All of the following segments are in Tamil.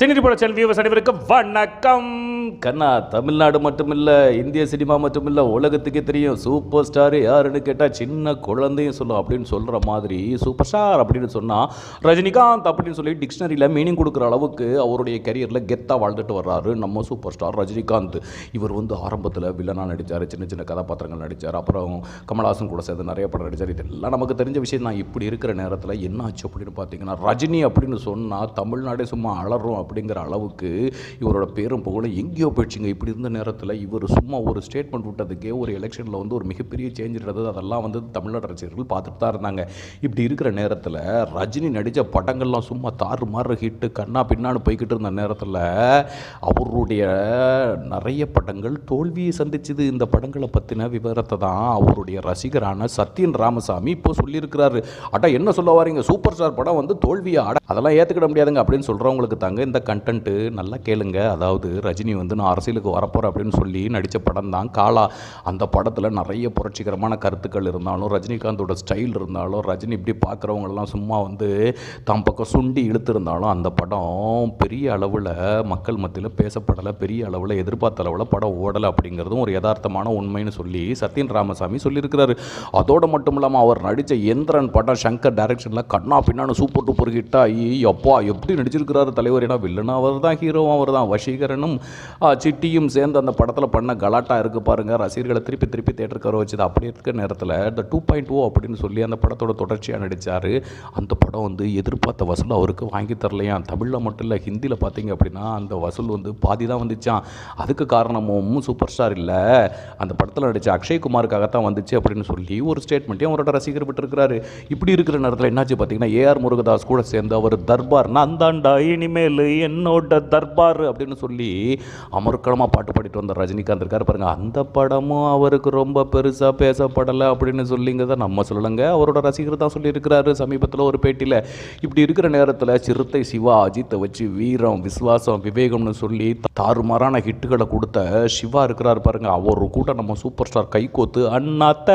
சினிரி புரட்சல் வியூவர்ஸ் அனைவருக்கும் வணக்கம். கண்ணா தமிழ்நாடு மட்டுமில்ல இந்திய சினிமா மட்டுமில்ல உலகத்துக்கே தெரியும் சூப்பர் ஸ்டார் யாருன்னு கேட்டால் சின்ன குழந்தையும் சொல்லும் அப்படின்னு சொல்கிற மாதிரி சூப்பர் ஸ்டார் அப்படின்னு சொன்னால் ரஜினிகாந்த் அப்படின்னு சொல்லி டிக்ஷனரியில் மீனிங் கொடுக்குற அளவுக்கு அவருடைய கரியரில் கெத்தாக வாழ்ந்துட்டு வர்றாரு. நம்ம சூப்பர் ஸ்டார் ரஜினிகாந்த். இவர் வந்து ஆரம்பத்தில் வில்லனாக நடித்தார் சின்ன சின்ன கதாபாத்திரங்கள் நடித்தார் அப்புறம் கமல்ஹாசன் கூட சேர்ந்து நிறைய படம் நடித்தார் இதெல்லாம் நமக்கு தெரிஞ்ச விஷயம் தான். இப்படி இருக்கிற நேரத்தில் என்ன ஆச்சு அப்படின்னு பார்த்தீங்கன்னா ரஜினி அப்படின்னு சொன்னால் தமிழ்நாடே சும்மா அலறும். அப்படிங்கிற அளவுக்கு இவரோட பேரும் புகழும் எங்கேயோ போயிடுச்சுங்க. இப்படி இருந்த நேரத்தில் இவர் சும்மா ஒரு ஸ்டேட்மெண்ட் விட்டதுக்கே ஒரு எலெக்ஷனில் வந்து ஒரு மிகப்பெரிய சேஞ்ச் இருந்தது அதெல்லாம் வந்து தமிழ்நாடு ரசிகர்கள் பார்த்துட்டு தான் இருந்தாங்க. இப்படி இருக்கிற நேரத்தில் ரஜினி நடித்த படங்கள்லாம் சும்மா தாறு மாறு ஹிட்டு கண்ணா பின்னான்னு போய்கிட்டு இருந்த நேரத்தில் அவருடைய நிறைய படங்கள் தோல்வியை சந்திச்சது. இந்த படங்களை பற்றின விவரத்தை தான் அவருடைய ரசிகரான சத்யன் ராமசாமி இப்போ சொல்லியிருக்கிறாரு. அட்டா என்ன சொல்ல வரீங்க? சூப்பர் ஸ்டார் படம் வந்து தோல்வியை அட அதெல்லாம் ஏற்றுக்கிட முடியாதுங்க அப்படின்னு சொல்கிறவங்களுக்கு தாங்க இந்த கண்டென்ட்டு நல்லா கேளுங்க. அதாவது ரஜினி வந்து நான் அரசியலுக்கு வரப்போகிறேன் அப்படின்னு சொல்லி நடித்த படம் தான். காலா அந்த படத்தில் நிறைய புரட்சிகரமான கருத்துக்கள் இருந்தாலும் ரஜினிகாந்தோட ஸ்டைல் இருந்தாலும் ரஜினி இப்படி பார்க்குறவங்கெல்லாம் சும்மா வந்து தம் பக்கம் சுண்டி இழுத்திருந்தாலும் அந்த படம் பெரிய அளவில் மக்கள் மத்தியில் பேசப்படலை பெரிய அளவில் எதிர்பார்த்த அளவில் படம் ஓடலை அப்படிங்கிறதும் ஒரு யதார்த்தமான உண்மைன்னு சொல்லி சத்யன் ராமசாமி சொல்லியிருக்கிறாரு. அதோடு மட்டும் இல்லாமல் அவர் நடித்த எந்திரன் படம் சங்கர் டைரக்ஷனில் கண்ணா பின்னான்னு சூப்பர் டூப்பர் ஹிட் ஆகி அப்பா எப்படி நடிச்சிருக்கிறாரு தலைவர்? ஏன்னா வில்லனும் அவர் தான் ஹீரோவும் அவர் தான். வசீகரனும் சிட்டியும் சேர்ந்து அந்த படத்தில் பண்ண கலாட்டா இருக்குது பாருங்கள் ரசிகர்களை திருப்பி திருப்பி தேட்டருக்கு வர அப்படி இருக்க நேரத்தில் இந்த டூ பாயிண்ட் ஓ அப்படின்னு சொல்லி அந்த படத்தோட தொடர்ச்சியாக நடித்தார் அந்த படம் வந்து எதிர்பார்த்த வசூல் அவருக்கு வாங்கி தரலையா? தமிழில் மட்டும் இல்லை ஹிந்தியில் பார்த்தீங்க அப்படின்னா அந்த வசூல் வந்து பாதி தான் வந்துச்சான் அதுக்கு காரணமும் சூப்பர் ஸ்டார் இல்லை. அந்த படத்தில் நடித்த அக்ஷய்குமாருக்காகத்தான் வந்துச்சு அப்படின்னு சொல்லி ஒரு ஸ்டேட்மெண்ட்டையும் அவரோட ரசிகர் விட்டுருக்கிறாரு. இப்படி இருக்கிற நேரத்தில் என்னாச்சு பார்த்தீங்கன்னா ஏஆர் முருகதாஸ் கூட சேர்ந்து அவர் தர்பார் நான் தாண்டா இனிமேல் என்னோட தர்பார் அப்படின்னு சொல்லி அமர்க்களமாக பாட்டு பாடிட்டு வந்த ரஜினிகாந்த் இருக்கார். பாருங்கள் அந்த படமும் அவருக்கு ரொம்ப பெருசாக பேசப்படலை அப்படின்னு சொல்லிங்க தான் நம்ம சொல்லலைங்க. அவரோட ரசிகர் தான் சொல்லியிருக்கிறாரு சமீபத்தில் ஒரு பேட்டியில். இப்படி இருக்கிற நேரத்தில் சிறுத்தை சிவா அஜித்தை வச்சு வீரம் விஸ்வாசம் விவேகம்னு சொல்லி தாறுமாறான ஹிட்டுகளை கொடுத்த சிவா இருக்கிறார் பாருங்கள் அவர் கூட நம்ம சூப்பர் ஸ்டார் கைகோத்து அண்ணாத்த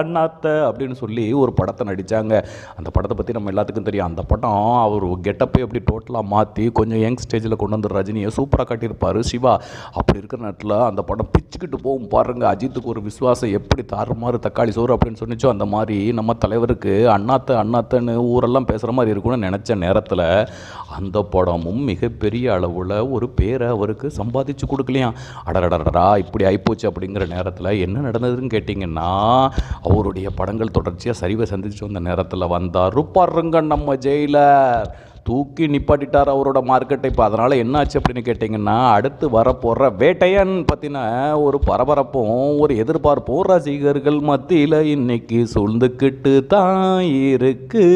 அண்ணாத்த அப்படின்னு சொல்லி ஒரு படத்தை நடித்தாங்க அந்த படத்தை பற்றி நம்ம எல்லாத்துக்கும் தெரியும். அந்த படம் அவர் கெட்டப்பை அப்படி டோட்டலாக மாற்றி கொஞ்சம் யங் ஸ்டேஜில் கொண்டு வந்து ரஜினியை சூப்பராக காட்டியிருப்பார். சிவா அப்படி இருக்கிற நேரத்தில் அந்த படம் பிச்சுக்கிட்டு போகும் பாருங்கள் அஜித்துக்கு ஒரு விசுவாசம் எப்படி தாறுமாறு தக்காளி சோறு அப்படின்னு சொன்னிச்சோ அந்த மாதிரி நம்ம தலைவருக்கு அண்ணாத்த அண்ணாத்தன்னு ஊரெல்லாம் பேசுகிற மாதிரி இருக்கும்னு நினச்ச நேரத்தில் அந்த படமும் மிகப்பெரிய அளவில் ஒரு பேரை அவருக்கு சம்பாதிச்சு கொடுக்கலையாம் அடடடடா இப்படி ஆயிப்போச்சு அப்படிங்கிற நேரத்தில் என்ன நடந்ததுன்னு கேட்டிங்கன்னா அவருடைய படங்கள் தொடர்ச்சியாக சரிவை சந்திச்சு வந்த நேரத்தில் வந்தார். பாருங்க நம்ம ஜெயிலர். தூக்கி நிப்பாட்டிட்டார் அவரோட மார்க்கெட்டை இப்போ அதனால் என்னாச்சு அப்படின்னு கேட்டிங்கன்னா அடுத்து வரப்போகிற வேட்டையன் பற்றின ஒரு பரபரப்பும் ஒரு எதிர்பார்ப்பும் ரசிகர்கள் மத்தியில் இன்னைக்கு சூழ்ந்துக்கிட்டு தான் இருக்குது